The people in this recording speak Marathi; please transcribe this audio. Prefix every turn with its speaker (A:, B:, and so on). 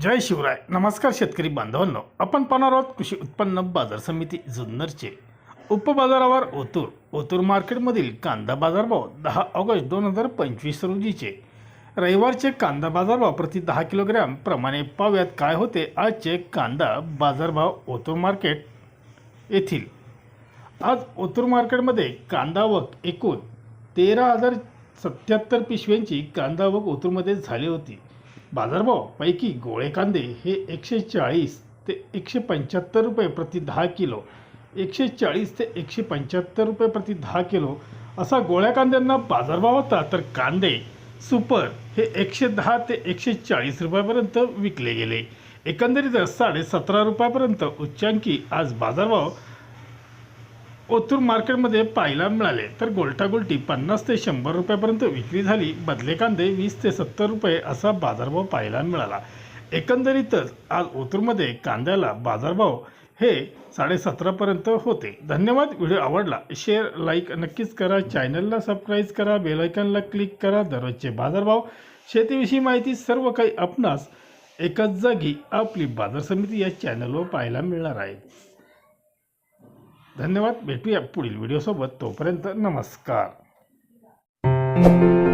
A: जय शिवराय. नमस्कार शेतकरी बांधवांनो. आपण पाहणार आहोत कृषी उत्पन्न बाजार समिती जुन्नरचे. उपबाजारावर ओतूर. ओतूर मार्केटमधील कांदा बाजारभाव दहा ऑगस्ट दोन हजार पंचवीस रोजीचे. रविवारचे कांदा बाजारभाव प्रति दहा किलोग्रॅम प्रमाणे पाहूयात काय होते आजचे कांदा बाजारभाव ओतूर मार्केट येथील. आज ओतूर मार्केटमध्ये कांदा वक एकूण तेरा हजार सत्याहत्तर पिशव्यांची कांदा वक ओतूरमध्ये झाली होती. बाजारभावपैकी गोळे कांदे हे एकशे चाळीस ते एकशे पंच्याहत्तर रुपये प्रति दहा किलो. एकशे चाळीस ते एकशे पंच्याहत्तर रुपये प्रति दहा किलो असा गोळ्या कांद्यांना बाजारभाव होता तर कांदे सुपर हे एकशे दहा ते एकशे चाळीस रुपयापर्यंत विकले गेले. एकंदरीत साडे सतरा रुपयापर्यंत उच्चांकी आज बाजारभाव ओतूर मार्केटमध्ये पाहायला मिळाले. तर गोलटा गोलटी पन्नास ते शंभर रुपयापर्यंत विक्री झाली. बदले कांदे वीस ते सत्तर रुपये असा बाजारभाव पाहायला मिळाला. एकंदरीतच आज ओतूरमध्ये कांद्याला बाजारभाव हे साडेसतरापर्यंत होते. धन्यवाद. व्हिडिओ आवडला शेअर लाईक नक्कीच करा. चॅनलला सबस्क्राईब करा. बेलायकनला क्लिक करा. दररोजचे बाजारभाव शेतीविषयी माहिती सर्व काही आपणास एकाच जागी आपली बाजार समिती या चॅनलवर पाहायला मिळणार आहे. धन्यवाद. भेटूया पुढील व्हिडिओसोबत. तोपर्यंत नमस्कार.